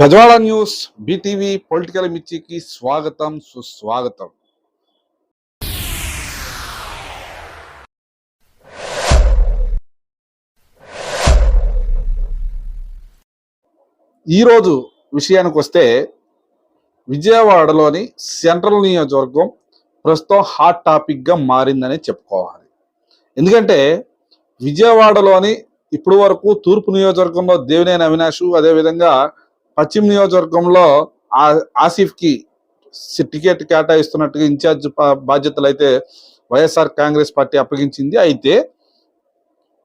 Bezawada news BTV political మిర్చికి స్వాగతం సుస్వాగతం. ఈరోజు విషయానికి వస్తే విజయవాడలోని సెంట్రల్ నియోజకవర్గం ప్రస్తుతం హాట్ టాపిక్గా మారిందని చెప్పుకోవాలి. ఎందుకంటే విజయవాడలోని ఇప్పుడు వరకు తూర్పు నియోజకవర్గంలో దేవినేని అవినాష్ అదేవిధంగా పశ్చిమ నియోజకవర్గంలో ఆ- ఆసిఫ్కి టికెట్ కేటాయిస్తున్నట్టుగా ఇన్ఛార్జ్ బాధ్యతలు అయితే వైఎస్ఆర్ కాంగ్రెస్ పార్టీ అప్పగించింది. అయితే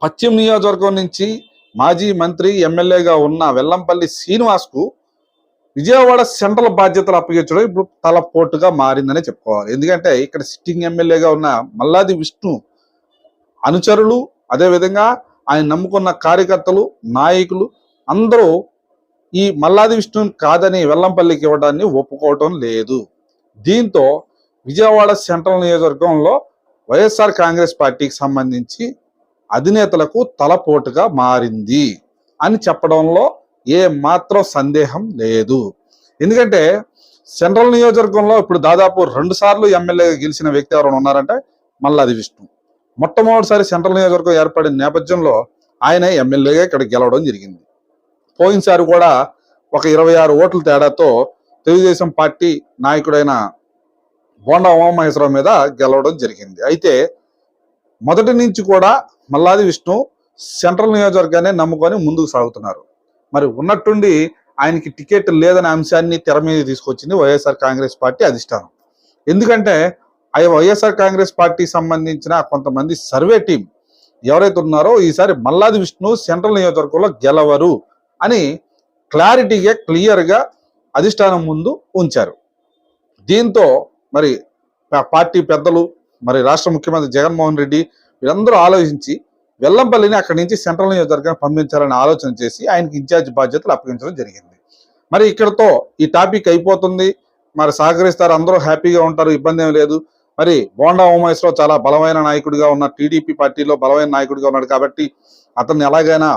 పశ్చిమ నియోజకవర్గం నుంచి మాజీ మంత్రి ఎమ్మెల్యేగా ఉన్న వెల్లంపల్లి శ్రీనివాస్కు విజయవాడ సెంట్రల్ బాధ్యతలు అప్పగించడం ఇప్పుడు తలపోటుగా మారిందని చెప్పుకోవాలి. ఎందుకంటే ఇక్కడ సిట్టింగ్ ఎమ్మెల్యేగా ఉన్న మల్లాది విష్ణు అనుచరులు అదేవిధంగా ఆయన నమ్ముకున్న కార్యకర్తలు నాయకులు అందరూ ఈ మల్లాది విష్ణుని కాదని వెల్లంపల్లికి ఇవ్వడాన్ని ఒప్పుకోవటం లేదు. దీంతో విజయవాడ సెంట్రల్ నియోజకవర్గంలో వైఎస్ఆర్ కాంగ్రెస్ పార్టీకి సంబంధించి అధినేతలకు తలపోటుగా మారింది అని చెప్పడంలో ఏ మాత్రం సందేహం లేదు. ఎందుకంటే సెంట్రల్ నియోజకవర్గంలో ఇప్పుడు దాదాపు రెండు సార్లు ఎమ్మెల్యేగా గెలిచిన వ్యక్తి ఎవరైనా ఉన్నారంటే మల్లాది విష్ణు. మొట్టమొదటిసారి సెంట్రల్ నియోజకవర్గం ఏర్పడిన నేపథ్యంలో ఆయన ఎమ్మెల్యేగా ఇక్కడ గెలవడం జరిగింది. పోయినసారి కూడా ఒక ఇరవై ఆరు ఓట్ల తేడాతో తెలుగుదేశం పార్టీ నాయకుడైన బోండా ఉమామహేశ్వరరావు మీద గెలవడం జరిగింది. అయితే మొదటి నుంచి కూడా మల్లాది విష్ణు సెంట్రల్ నియోజకవర్గాన్ని నమ్ముకొని ముందుకు సాగుతున్నారు. మరి ఉన్నట్టుండి ఆయనకి టికెట్ లేదనే అంశాన్ని తెర మీద తీసుకొచ్చింది వైఎస్ఆర్ కాంగ్రెస్ పార్టీ అధిష్టానం. ఎందుకంటే ఆ వైఎస్ఆర్ కాంగ్రెస్ పార్టీకి సంబంధించిన కొంతమంది సర్వే టీం ఎవరైతే ఉన్నారో ఈసారి మల్లాది విష్ణు సెంట్రల్ నియోజకవర్గంలో గెలవరు. అని క్లారిటీగా క్లియర్గా అధిష్టానం ముందు ఉంచారు. దీంతో మరి పార్టీ పెద్దలు మరి రాష్ట్ర ముఖ్యమంత్రి జగన్మోహన్ రెడ్డి వీరందరూ ఆలోచించి వెల్లంపల్లిని అక్కడి నుంచి సెంట్రల్ నియోజకవర్గాన్ని పంపించాలని ఆలోచన చేసి ఆయనకి ఇన్ఛార్జ్ బాధ్యతలు అప్పగించడం జరిగింది. మరి ఇక్కడతో ఈ టాపిక్ అయిపోతుంది. మరి సహకరిస్తారు అందరూ హ్యాపీగా ఉంటారు ఇబ్బంది ఏం లేదు. మరి బోండా ఉమేశ్వరరావు చాలా బలమైన నాయకుడిగా ఉన్న టీడీపీ పార్టీలో బలమైన నాయకుడిగా ఉన్నాడు కాబట్టి అతన్ని ఎలాగైనా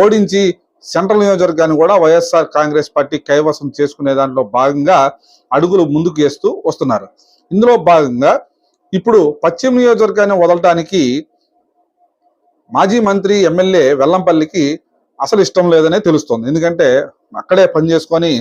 ఓడించి సెంట్రల్ నియోజకవర్గాన్ని కూడా వైఎస్ఆర్ కాంగ్రెస్ పార్టీ కైవసం చేసుకునే దాంట్లో భాగంగా అడుగులు ముందుకు వేస్తూ వస్తున్నారు. ఇందులో భాగంగా ఇప్పుడు పశ్చిమ నియోజకవర్గాన్ని వదలటానికి మాజీ మంత్రి ఎమ్మెల్యే వెల్లంపల్లికి అసలు ఇష్టం లేదనే తెలుస్తుంది. ఎందుకంటే అక్కడే పని చేసుకొని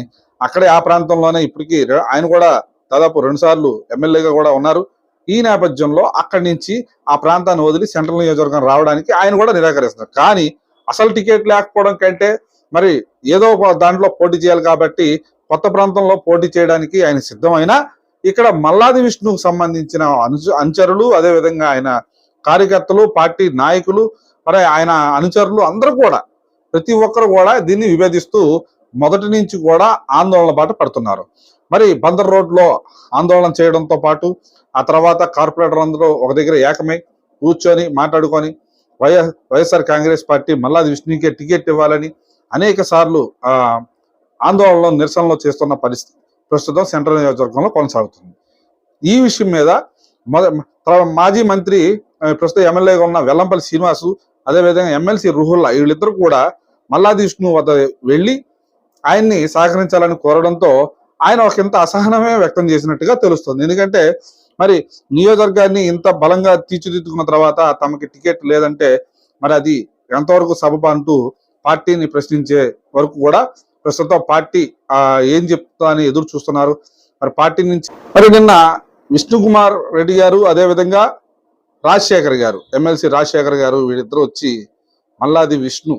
అక్కడే ఆ ప్రాంతంలోనే ఇప్పటికీ ఆయన కూడా దాదాపు రెండుసార్లు ఎమ్మెల్యేగా కూడా ఉన్నారు. ఈ నేపథ్యంలో అక్కడి నుంచి ఆ ప్రాంతాన్ని వదిలి సెంట్రల్ నియోజకవర్గం రావడానికి ఆయన కూడా నిరాకరిస్తున్నారు. కానీ అసలు టికెట్ లేకపోవడం కంటే మరి ఏదో ఒక దాంట్లో పోటీ చేయాలి కాబట్టి కొత్త ప్రాంతంలో పోటీ చేయడానికి ఆయన సిద్ధమైన ఇక్కడ మల్లాది విష్ణుకు సంబంధించిన అనుచ అనుచరులు అదే విధంగా ఆయన కార్యకర్తలు పార్టీ నాయకులు మరి ఆయన అనుచరులు అందరూ కూడా ప్రతి ఒక్కరు కూడా దీన్ని విభేదిస్తూ మొదటి నుంచి కూడా ఆందోళన బాట పడుతున్నారు. మరి బందర్ రోడ్లో ఆందోళన చేయడంతో పాటు ఆ తర్వాత కార్పొరేటర్ అందరూ ఒక దగ్గర ఏకమై కూర్చొని మాట్లాడుకొని YS YSR Congress party Malladi విష్ణుకే ticket ఇవ్వాలని అనేక సార్లు ఆందోళనలో నిరసనలో చేస్తున్న పరిస్థితి ప్రస్తుతం సెంట్రల్ నియోజకవర్గంలో కొనసాగుతుంది. ఈ విషయం మీద మాజీ మంత్రి ప్రస్తుతం ఎమ్మెల్యేగా ఉన్న వెల్లంపల్లి శ్రీనివాసు అదేవిధంగా ఎమ్మెల్సీ రుహుల్లా వీళ్ళిద్దరు కూడా మల్లాది విష్ణు వద్ద వెళ్ళి ఆయన్ని సహకరించాలని కోరడంతో ఆయన ఒక ఇంత అసహనమే వ్యక్తం చేసినట్టుగా తెలుస్తుంది. ఎందుకంటే మరి నియోజకవర్గాన్ని ఇంత బలంగా తీర్చిదిద్దుకున్న తర్వాత తమకి టికెట్ లేదంటే మరి అది ఎంతవరకు సబబ అంటూ పార్టీని ప్రశ్నించే వరకు కూడా ప్రస్తుతం పార్టీ ఏం చెప్తా అని ఎదురు చూస్తున్నారు. మరి పార్టీ నుంచి మరి నిన్న విష్ణుకుమార్ రెడ్డి గారు అదే విధంగా రాజశేఖర్ గారు ఎమ్మెల్సీ రాజశేఖర్ గారు వీళ్ళిద్దరూ వచ్చి మల్లాది విష్ణు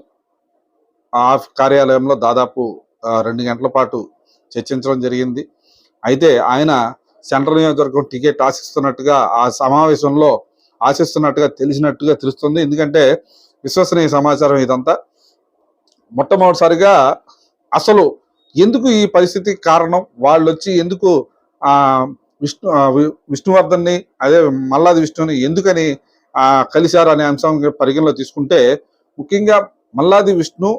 ఆ కార్యాలయంలో దాదాపు రెండు గంటల పాటు చర్చించడం జరిగింది. అయితే ఆయన సెంట్రల్ నియోజకవర్గం టికెట్ ఆశిస్తున్నట్టుగా ఆ సమావేశంలో ఆశిస్తున్నట్టుగా తెలిసినట్టుగా తెలుస్తుంది. ఎందుకంటే విశ్వసనీయ సమాచారం ఇదంతా. మొట్టమొదటిసారిగా అసలు ఎందుకు ఈ పరిస్థితికి కారణం? వాళ్ళు వచ్చి ఎందుకు విష్ణు విష్ణువర్ధన్ని అదే మల్లాది విష్ణుని ఎందుకని కలిశారు అనే అంశం పరిగణలో తీసుకుంటే ముఖ్యంగా మల్లాది విష్ణు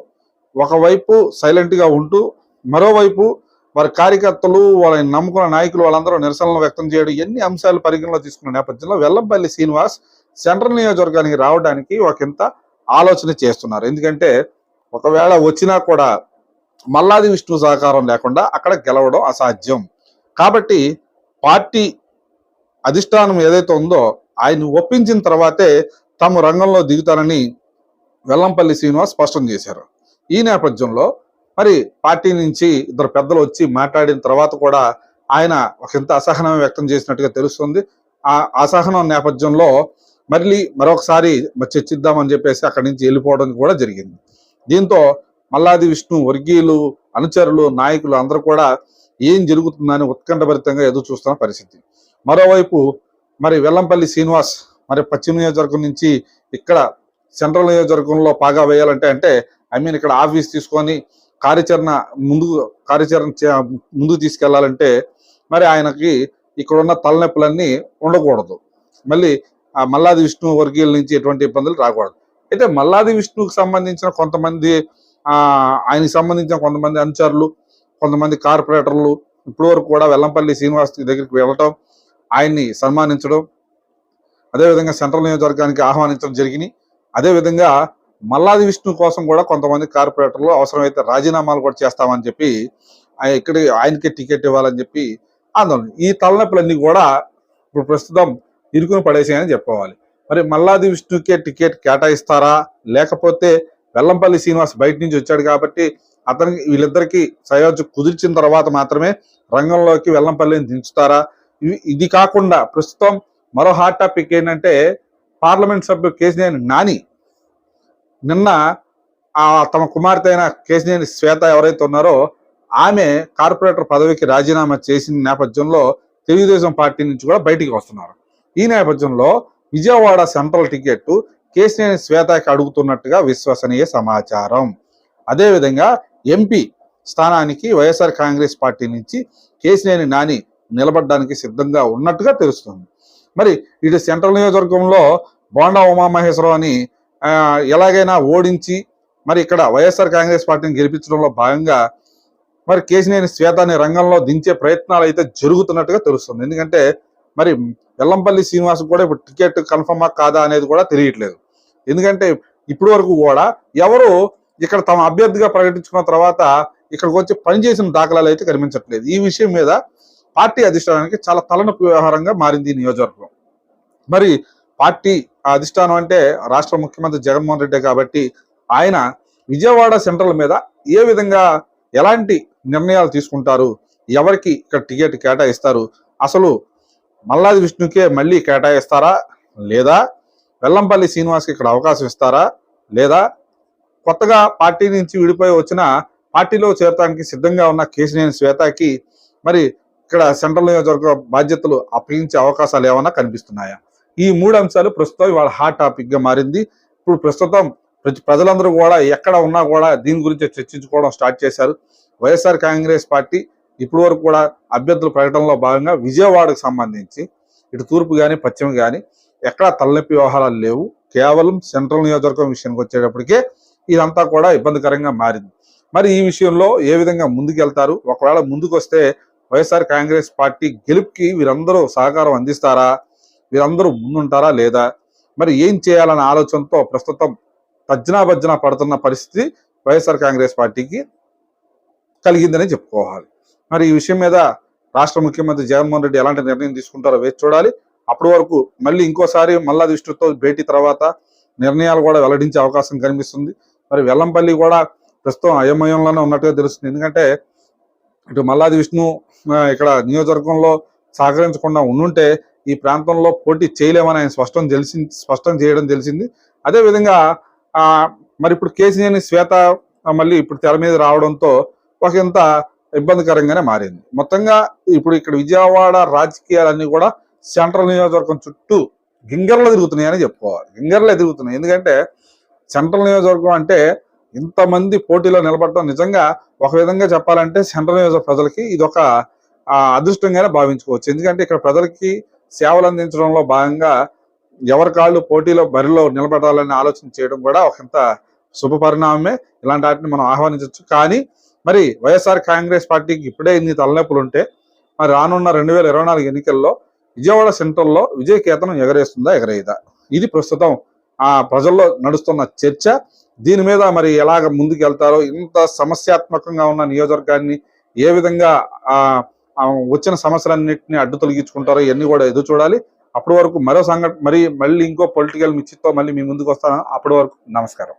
ఒకవైపు సైలెంట్గా ఉంటూ మరోవైపు వారి కార్యకర్తలు వాళ్ళని నమ్ముకున్న నాయకులు వాళ్ళందరూ నిరసనలు వ్యక్తం చేయడం ఎన్ని అంశాలు పరిగణలో తీసుకున్న నేపథ్యంలో వెల్లంపల్లి శ్రీనివాస్ సెంట్రల్ నియోజకవర్గానికి రావడానికి ఒక ఇంత ఆలోచన చేస్తున్నారు. ఎందుకంటే ఒకవేళ వచ్చినా కూడా మల్లాది విష్ణు సహకారం లేకుండా అక్కడ గెలవడం అసాధ్యం. కాబట్టి పార్టీ అధిష్టానం ఏదైతే ఉందో ఆయన ఒప్పించిన తర్వాతే తాము రంగంలో దిగుతారని వెల్లంపల్లి శ్రీనివాస్ స్పష్టం చేశారు. ఈ నేపథ్యంలో మరి పార్టీ నుంచి ఇద్దరు పెద్దలు వచ్చి మాట్లాడిన తర్వాత కూడా ఆయన ఒకంత అసహనం వ్యక్తం చేసినట్టుగా తెలుస్తుంది. ఆ అసహనం నేపథ్యంలో మళ్ళీ మరొకసారి చర్చిద్దామని చెప్పేసి అక్కడి నుంచి వెళ్ళిపోవడం కూడా జరిగింది. దీంతో మల్లాది విష్ణు వర్గీయులు అనుచరులు నాయకులు అందరూ కూడా ఏం జరుగుతుందని ఉత్కంఠభరితంగా ఎదురు చూస్తున్న పరిస్థితి. మరోవైపు మరి వెల్లంపల్లి శ్రీనివాస్ మరి పశ్చిమ నియోజకవర్గం నుంచి ఇక్కడ సెంట్రల్ నియోజకవర్గంలో పాగా వేయాలంటే అంటే ఐ మీన్ ఇక్కడ ఆఫీస్ తీసుకొని కార్యాచరణ ముందు కార్యాచరణ చే- ముందుకు తీసుకెళ్ళాలంటే మరి ఆయనకి ఇక్కడ ఉన్న తలనొప్పులన్నీ ఉండకూడదు. మళ్ళీ ఆ మల్లాది విష్ణు వర్గీయుల నుంచి ఎటువంటి ఇబ్బందులు రాకూడదు. అయితే మల్లాది విష్ణుకు సంబంధించిన కొంతమంది ఆయనకి సంబంధించిన కొంతమంది అనుచరులు కొంతమంది కార్పొరేటర్లు ఇప్పటి వరకు కూడా వెల్లంపల్లి శ్రీనివాస్ దగ్గరికి వెళ్ళటం ఆయన్ని సన్మానించడం అదేవిధంగా సెంట్రల్ నియోజకవర్గానికి ఆహ్వానించడం జరిగినాయి. అదేవిధంగా మల్లాది విష్ణు కోసం కూడా కొంతమంది కార్పొరేటర్లు అవసరమైతే రాజీనామాలు కూడా చేస్తామని చెప్పి ఆయన ఇక్కడ ఆయనకే టికెట్ ఇవ్వాలని చెప్పి ఆందోళన. ఈ తలనొప్పులన్నీ కూడా ఇప్పుడు ప్రస్తుతం ఇరుకుని పడేసాయని చెప్పుకోవాలి. మరి మల్లాది విష్ణుకే టికెట్ కేటాయిస్తారా? లేకపోతే వెల్లంపల్లి శ్రీనివాస్ బయట నుంచి వచ్చాడు కాబట్టి అతనికి వీళ్ళిద్దరికీ సయోధ్య కుదిర్చిన తర్వాత మాత్రమే రంగంలోకి వెల్లంపల్లిని దించుతారా? ఇవి ఇది కాకుండా ప్రస్తుతం మరో హాట్ టాపిక్ ఏంటంటే పార్లమెంట్ సభ్యుడు కేసీఆర్ నాని నిన్న ఆ తమ కుమార్తె అయిన కేసినేని శ్వేత ఎవరైతే ఉన్నారో ఆమె కార్పొరేటర్ పదవికి రాజీనామా చేసిన నేపథ్యంలో తెలుగుదేశం పార్టీ నుంచి కూడా బయటికి వస్తున్నారు. ఈ నేపథ్యంలో విజయవాడ సెంట్రల్ టికెట్ కేసినేని శ్వేతకి అడుగుతున్నట్టుగా విశ్వసనీయ సమాచారం. అదేవిధంగా ఎంపీ స్థానానికి వైఎస్ఆర్ కాంగ్రెస్ పార్టీ నుంచి కేసినేని నాని నిలబడడానికి సిద్ధంగా ఉన్నట్టుగా తెలుస్తుంది. మరి ఇటు సెంట్రల్ నియోజకవర్గంలో బోండా ఉమామహేశ్వరరావు అని ఎలాగైనా ఓడించి మరి ఇక్కడ వైఎస్ఆర్ కాంగ్రెస్ పార్టీని గెలిపించడంలో భాగంగా మరి కేసినేని శ్వేతాన్ని రంగంలో దించే ప్రయత్నాలు అయితే జరుగుతున్నట్టుగా తెలుస్తుంది. ఎందుకంటే మరి వెల్లంపల్లి శ్రీనివాస్ కూడా ఇప్పుడు టికెట్ కన్ఫర్మా కాదా అనేది కూడా తెలియట్లేదు. ఎందుకంటే ఇప్పటి వరకు కూడా ఎవరు ఇక్కడ తమ అభ్యర్థిగా ప్రకటించుకున్న తర్వాత ఇక్కడికి వచ్చి పనిచేసిన దాఖలాలు అయితే కనిపించట్లేదు. ఈ విషయం మీద పార్టీ అధిష్టానానికి చాలా తలనొప్పి వ్యవహారంగా మారింది ఈ నియోజకవర్గం. మరి పార్టీ అధిష్టానం అంటే రాష్ట్ర ముఖ్యమంత్రి జగన్మోహన్ రెడ్డి కాబట్టి ఆయన విజయవాడ సెంట్రల్ మీద ఏ విధంగా ఎలాంటి నిర్ణయాలు తీసుకుంటారు? ఎవరికి ఇక్కడ టికెట్ కేటాయిస్తారు? అసలు మల్లాది విష్ణుకే మళ్ళీ కేటాయిస్తారా? లేదా వెల్లంపల్లి శ్రీనివాస్కి ఇక్కడ అవకాశం ఇస్తారా? లేదా కొత్తగా పార్టీ నుంచి విడిపోయి వచ్చిన పార్టీలో చేరటానికి సిద్ధంగా ఉన్న కేసినేని శ్వేతకి మరి ఇక్కడ సెంట్రల్ నియోజకవర్గ బాధ్యతలు అప్పగించే అవకాశాలు ఏమైనా కనిపిస్తున్నాయా? ఈ మూడు అంశాలు ప్రస్తుతం ఇవాళ హాట్ టాపిక్గా మారింది. ఇప్పుడు ప్రస్తుతం ప్రతి- ప్రజలందరూ కూడా ఎక్కడ ఉన్నా కూడా దీని గురించి చర్చించుకోవడం స్టార్ట్ చేశారు. వైఎస్ఆర్ కాంగ్రెస్ పార్టీ ఇప్పటి వరకు కూడా అభ్యర్థుల ప్రకటనలో భాగంగా విజయవాడకు సంబంధించి ఇటు తూర్పు కానీ పశ్చిమ కానీ ఎక్కడ తలనొప్పి వ్యవహారాలు లేవు. కేవలం సెంట్రల్ నియోజకవర్గం విషయానికి వచ్చేటప్పటికే ఇదంతా కూడా ఇబ్బందికరంగా మారింది. మరి ఈ విషయంలో ఏ విధంగా ముందుకెళ్తారు? ఒకవేళ ముందుకు వస్తే వైఎస్ఆర్ కాంగ్రెస్ పార్టీ గెలుపుకి వీరందరూ సహకారం అందిస్తారా? వీరందరూ ముందుంటారా లేదా? మరి ఏం చేయాలనే ఆలోచనతో ప్రస్తుతం తజ్జనా పడుతున్న పరిస్థితి వైఎస్ఆర్ కాంగ్రెస్ పార్టీకి కలిగిందని చెప్పుకోవాలి. మరి ఈ విషయం మీద రాష్ట్ర ముఖ్యమంత్రి జగన్మోహన్ రెడ్డి ఎలాంటి నిర్ణయం తీసుకుంటారో వేచి చూడాలి. అప్పటి వరకు మళ్ళీ ఇంకోసారి మల్లా దృష్టితో భేటీ తర్వాత నిర్ణయాలు కూడా వెల్లడించే అవకాశం కనిపిస్తుంది. మరి వెల్లంపల్లి కూడా ప్రస్తుతం అయోమయంలోనే ఉన్నట్టుగా తెలుస్తుంది. ఎందుకంటే ఇటు మల్లాది విష్ణు ఇక్కడ నియోజకవర్గంలో సహకరించకుండా ఉండుంటే ఈ ప్రాంతంలో పోటీ చేయలేమని ఆయన స్పష్టం తెలిసి స్పష్టం చేయడం తెలిసింది. అదే విధంగా మరి ఇప్పుడు కేసీఆర్ని శ్వేత మళ్ళీ ఇప్పుడు తెర మీద రావడంతో ఒక ఇంత ఇబ్బందికరంగానే మారింది. మొత్తంగా ఇప్పుడు ఇక్కడ విజయవాడ రాజకీయాలన్నీ కూడా సెంట్రల్ నియోజకవర్గం చుట్టూ గింగర్లు తిరుగుతున్నాయని చెప్పుకోవాలి. గింగర్లే తిరుగుతున్నాయి. ఎందుకంటే సెంట్రల్ నియోజకవర్గం అంటే ఇంతమంది పోటీలో నిలబడటం నిజంగా ఒక విధంగా చెప్పాలంటే సెంట్రల్ నియోజక ప్రజలకి ఇది ఒక అదృష్టంగానే భావించుకోవచ్చు. ఎందుకంటే ఇక్కడ ప్రజలకి సేవలు అందించడంలో భాగంగా ఎవరి కాళ్ళు పోటీలో బరిలో నిలబడాలని ఆలోచన చేయడం కూడా ఒకంత శుభ పరిణామమే. ఇలాంటి వాటిని మనం ఆహ్వానించవచ్చు. కానీ మరి వైఎస్ఆర్ కాంగ్రెస్ పార్టీకి ఇప్పుడే ఇన్ని తలనొప్పులు ఉంటే మరి రానున్న రెండు వేల ఇరవై నాలుగు ఎన్నికల్లో విజయవాడ సెంట్రల్లో విజయ కేతనం ఎగరేస్తుందా ఎగరేయదా? ఇది ప్రస్తుతం ఆ ప్రజల్లో నడుస్తున్న చర్చ. దీని మీద మరి ఎలాగ ముందుకు వెళ్తారో ఇంత సమస్యాత్మకంగా ఉన్న నియోజకవర్గాన్ని ఏ విధంగా ఆ వచ్చిన సమస్యలన్నింటినీ అడ్డు తొలగించుకుంటారో ఇవన్నీ కూడా ఎదురు చూడాలి. అప్పటి వరకు మరో సంఘటన మరి మళ్ళీ ఇంకో పొలిటికల్ మిచ్చితో మళ్ళీ మీ ముందుకు వస్తాను. అప్పటి వరకు నమస్కారం.